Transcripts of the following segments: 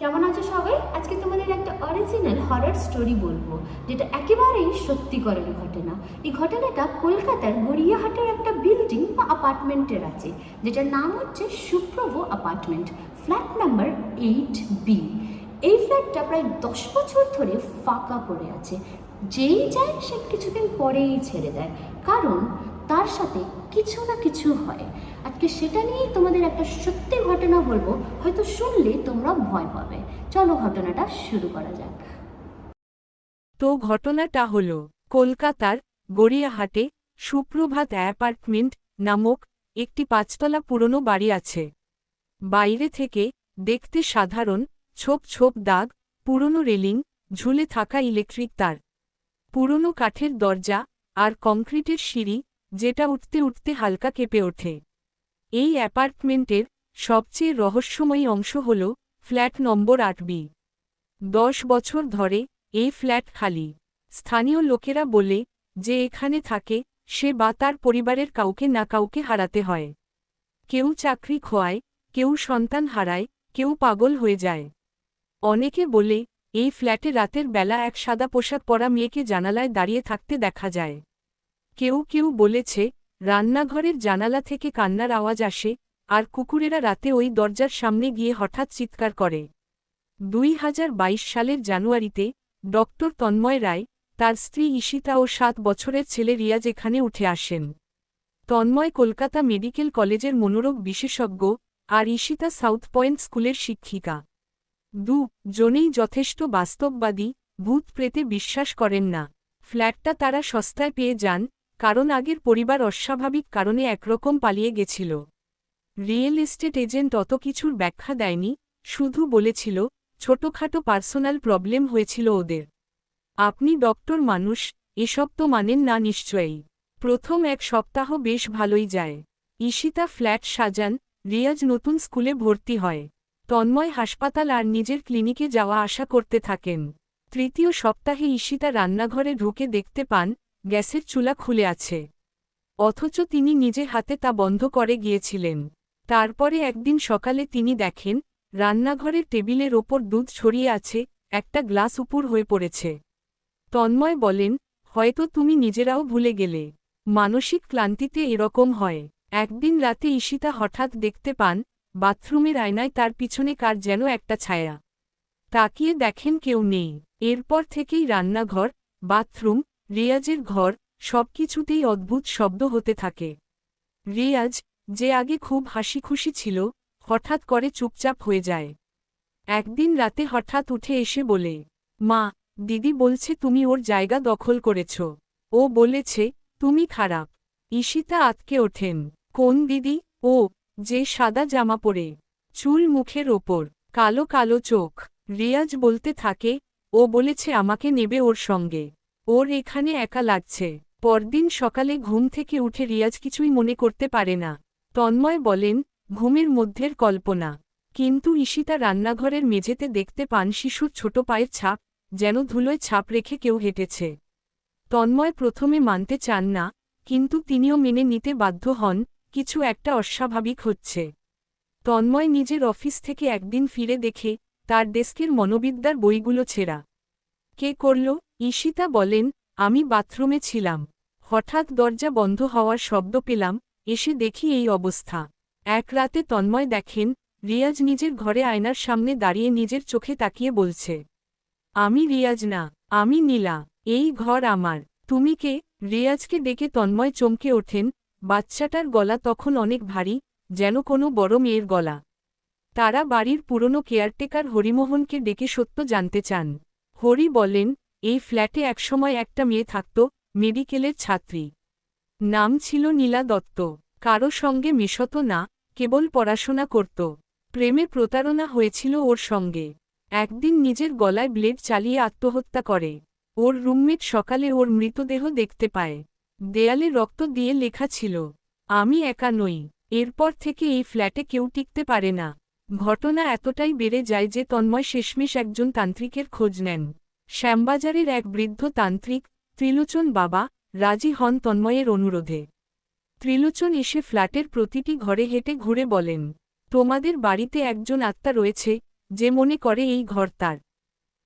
কেমন আছো সবাই? আজকে তোমাদের একটা অরিজিনাল হরর স্টোরি বলব, যেটা একেবারেই সত্যিকরের ঘটনা। এই ঘটনাটা কলকাতার গড়িয়াহাটের একটা বিল্ডিং বা অ্যাপার্টমেন্টের আছে, যেটার নাম হচ্ছে Suprabha apartment flat number eight B এই ফ্ল্যাটটা প্রায় দশ বছর ধরে ফাঁকা পড়ে আছে। যেই যায়, সে কিছুদিন পরেই ছেড়ে দেয়, কারণ তার সাথে কিছু না কিছু হয়। আজকে সেটা নিয়েই তোমাদের একটা সত্যি ঘটনা বলব। হয়তো শুনলে তোমরা ভয় পাবে। চলো ঘটনাটা শুরু করা যাক। তো ঘটনাটা হল, কলকাতার গড়িয়াহাটে সুপ্রভাত অ্যাপার্টমেন্ট নামক একটি পাঁচতলা পুরনো বাড়ি আছে। বাইরে থেকে দেখতে সাধারণ, ছোপ ছোপ দাগ, পুরনো রেলিং, ঝুলে থাকা ইলেকট্রিক তার। পুরনো কাঠের দরজা আর কংক্রিটের সিঁড়ি যেটা উঠতে উঠতে হালকা কেঁপে ওঠে। এই অ্যাপার্টমেন্টের সবচেয়ে রহস্যময়ী অংশ হল ফ্ল্যাট নম্বর আট বি। দশ বছর ধরে এই ফ্ল্যাট খালি। স্থানীয় লোকেরা বলে যে এখানে থাকে সে বা তার পরিবারের কাউকে না কাউকে হারাতে হয়। কেউ চাকরি খোয়ায়, কেউ সন্তান হারায়, কেউ পাগল হয়ে যায়। অনেকে বলে এই ফ্ল্যাটে রাতের বেলা এক সাদা পোশাক পরা মেয়েকে জানালায় দাঁড়িয়ে থাকতে দেখা যায়। কেউ কেউ বলেছে রান্নাঘরের জানালা থেকে কান্নার আওয়াজ আসে, আর কুকুরেরা রাতে ওই দরজার সামনে গিয়ে হঠাৎ চিৎকার করে। দুই হাজার বাইশ সালের জানুয়ারিতে, ডক্টর তন্ময় রায়, তার স্ত্রী ঈশিতা ও সাত বছরের ছেলে রিয়াজ এখানে উঠে আসেন। তন্ময় কলকাতা মেডিকেল কলেজের মনোরোগ বিশেষজ্ঞ আর ঈশিতা সাউথ পয়েন্ট স্কুলের শিক্ষিকা। দু, জনেই যথেষ্ট বাস্তববাদী, ভূত প্রেতে বিশ্বাস করেন না। ফ্ল্যাটটা তারা সস্তায় পেয়ে যান কারণ আগের পরিবার অস্বাভাবিক কারণে একরকম পালিয়ে গেছিল। রিয়েল এস্টেট এজেন্ট অত কিছুর ব্যাখ্যা দেয়নি, শুধু বলেছিল, ছোটখাটো পার্সোনাল প্রবলেম হয়েছিল ওদের। আপনি ডক্টর মানুষ, এসব তো মানেন না নিশ্চয়ই। প্রথম এক সপ্তাহ বেশ ভালোই যায়। ঈশিতা ফ্ল্যাট সাজান, রিয়াজ নতুন স্কুলে ভর্তি হয়। তন্ময় হাসপাতাল আর নিজের ক্লিনিকে যাওয়া আশা করতে থাকেন। তৃতীয় সপ্তাহে ঈশিতা রান্নাঘরে ঢুকে দেখতে পান গ্যাসের চুলা খুলে আছে। অথচ তিনি নিজে হাতে তা বন্ধ করে গিয়েছিলেন। তারপরে একদিন সকালে তিনি দেখেন, রান্নাঘরের টেবিলের ওপর দুধ ছড়িয়ে আছে, একটা গ্লাস উপুর হয়ে পড়েছে। তন্ময় বলেন, হয়তো তুমি নিজেরাও ভুলে গেলে। মানসিক ক্লান্তিতে এরকম হয়। একদিন রাতে ঈশিতা হঠাৎ দেখতে পান, বাথরুমের আয়নায় তার পিছনে কার যেন একটা ছায়া। তাকিয়ে দেখেন কেউ নেই। এরপর থেকেই রান্নাঘর, বাথরুম রিয়াজের ঘর সবকিছুতেই অদ্ভুত শব্দ হতে থাকে। রিয়াজ, যে আগে খুব হাসি খুশি ছিল, হঠাৎ করে চুপচাপ হয়ে যায়। একদিন রাতে হঠাৎ উঠে এসে বলে, মা, দিদি বলছে তুমি ওর জায়গা দখল করেছ। ও বলেছে, তুমি খারাপ। ঈশিতা আতকে ওঠেন। কোন দিদি? ও, যে সাদা জামা পরে। চুল মুখের ওপর, কালো কালো চোখ। রিয়াজ বলতে থাকে, ও বলেছে আমাকে নেবে ওর সঙ্গে। ওর এখানে একা লাগছে। পরদিন সকালে ঘুম থেকে উঠে রিয়াজ কিছুই মনে করতে পারে না। তন্ময় বলেন, ঘুমের মধ্যের কল্পনা। কিন্তু ঈশিতা রান্নাঘরের মেঝেতে দেখতে পান শিশুর ছোট পায়ের ছাপ, যেন ধুলোয় ছাপ রেখে কেউ হেঁটেছে। তন্ময় প্রথমে মানতে চান না, কিন্তু তিনিও মেনে নিতে বাধ্য হন, কিছু একটা অস্বাভাবিক হচ্ছে। তন্ময় নিজের অফিস থেকে একদিন ফিরে দেখে, তার ডেস্কের মনোবিদ্যার বইগুলো ছেঁড়া। কে করল? ঈশিতা বলেন, আমি বাথরুমে ছিলাম। হঠাৎ দরজা বন্ধ হওয়ার শব্দ পেলাম, এসে দেখি এই অবস্থা। এক রাতে তন্ময় দেখেন, রিয়াজ নিজের ঘরে আয়নার সামনে দাঁড়িয়ে নিজের চোখে তাকিয়ে বলছে, আমি রিয়াজ না, আমি নীলা, এই ঘর আমার। তুমি কে? রিয়াজকে ডেকে তন্ময় চমকে ওঠেন, বাচ্চাটার গলা তখন অনেক ভারী, যেন কোনো বড় মেয়ের গলা। তারা বাড়ির পুরনো কেয়ারটেকার হরিমোহনকে ডেকে সত্য জানতে চান। হরি বলেন, এই ফ্ল্যাটে একসময় একটা মেয়ে থাকত, মেডিকেলের ছাত্রী। নাম ছিল নীলা দত্ত। কারও সঙ্গে মেশত না, কেবল পড়াশোনা করত। প্রেমে প্রতারণা হয়েছিল ওর সঙ্গে। একদিন নিজের গলায় ব্লেড চালিয়ে আত্মহত্যা করে। ওর রুমমেট সকালে ওর মৃতদেহ দেখতে পায়। দেয়ালে রক্ত দিয়ে লেখা ছিল, আমি একা নই। এরপর থেকে এই ফ্ল্যাটে কেউ টিকতে পারে না। ঘটনা এতটাই বেড়ে যায় যে তন্ময় শেষমেশ একজন তান্ত্রিকের খোঁজ নেন। শ্যামবাজারের এক বৃদ্ধ তান্ত্রিক, ত্রিলোচন বাবা, রাজি হন তন্ময়ের অনুরোধে। ত্রিলোচন এসে ফ্ল্যাটের প্রতিটি ঘরে হেঁটে ঘুরে বলেন, তোমাদের বাড়িতে একজন আত্মা রয়েছে, যে মনে করে এই ঘর তার।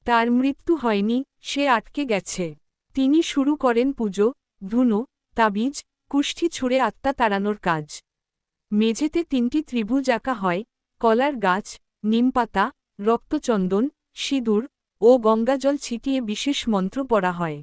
তার মৃত্যু হয়নি, সে আটকে গেছে। তিনি শুরু করেন পুজো, ধুনো, তাবিজ, কুষ্ঠি ছুঁড়ে আত্মা তাড়ানোর কাজ। মেঝেতে তিনটি ত্রিভুজ আঁকা হয় কলার গাছ, নিমপাতা, রক্তচন্দন, সিঁদুর ও গঙ্গাজল ছিটিয়ে বিশেষ মন্ত্র পড়া হয়।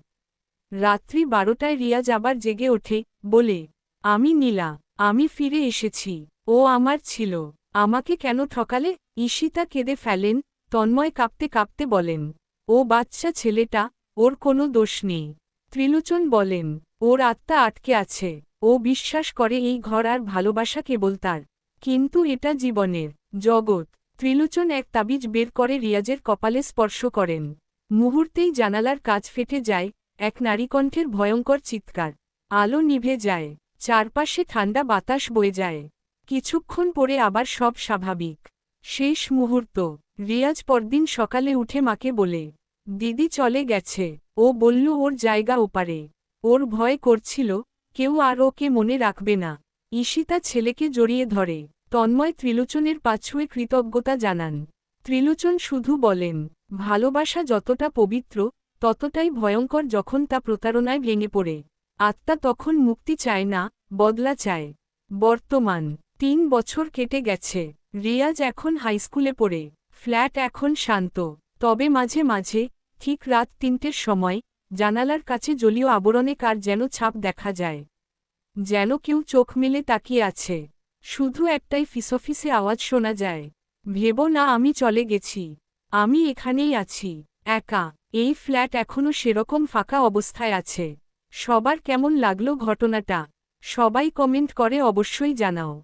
রাত্রি বারোটায় রিয়াজ আবার জেগে ওঠে, বলে, আমি নীলা, আমি ফিরে এসেছি। ও আমার ছিল। আমাকে কেন ঠকালে? ঈশিতা কেঁদে ফেলেন, তন্ময় কাঁপতে কাঁপতে বলেন, ও বাচ্চা ছেলেটা, ওর কোনো দোষ নেই। ত্রিলোচন বলেন, ওর আত্মা আটকে আছে। ও বিশ্বাস করে এই ঘর আর ভালোবাসা কেবল তার। কিন্তু এটা জীবনের, জগৎ, ত্রিলোচন এক তাবিজ বের করে রিয়াজের কপালে স্পর্শ করেন। মুহূর্তেই জানালার কাজ ফেটে যায়, এক নারীকণ্ঠের ভয়ঙ্কর চিৎকার। আলো নিভে যায়, চারপাশে ঠান্ডা বাতাস বয়ে যায়। কিছুক্ষণ পরে আবার সব স্বাভাবিক। শেষ মুহূর্ত, রিয়াজ পরদিন সকালে উঠে মাকে বলে, দিদি চলে গেছে। ও বলল, ওর জায়গা ওপারে। ওর ভয় করছিল, কেউ আর ওকে মনে রাখবে না। ঈশিতা ছেলেকে জড়িয়ে ধরে। তন্ময় ত্রিলোচনের পাছুয়ে কৃতজ্ঞতা জানান। ত্রিলোচন শুধু বলেন, ভালোবাসা যতটা পবিত্র, ততটাই ভয়ঙ্কর যখন তা প্রতারণায় ভেঙে পড়ে। আত্মা তখন মুক্তি চায় না, বদলা চায়। বর্তমান তিন বছর কেটে গেছে, রিয়াজ এখন হাইস্কুলে পড়ে, ফ্ল্যাট এখন শান্ত। তবে মাঝে মাঝে, ঠিক রাত তিনটের সময়, জানালার কাছে জলীয় আবরণে কার যেন ছাপ দেখা যায়। যেন কেউ চোখ মেলে তাকিয়ে আছে। শুধু একটাই ফিসফিসে আওয়াজ শোনা যায়। ভেব না, আমি চলে গেছি। আমি এখানেই আছি, একা। এই ফ্ল্যাট এখনও সেরকম ফাঁকা অবস্থায় আছে। সবার কেমন লাগল ঘটনাটা? সবাই কমেন্ট করে অবশ্যই জানাও।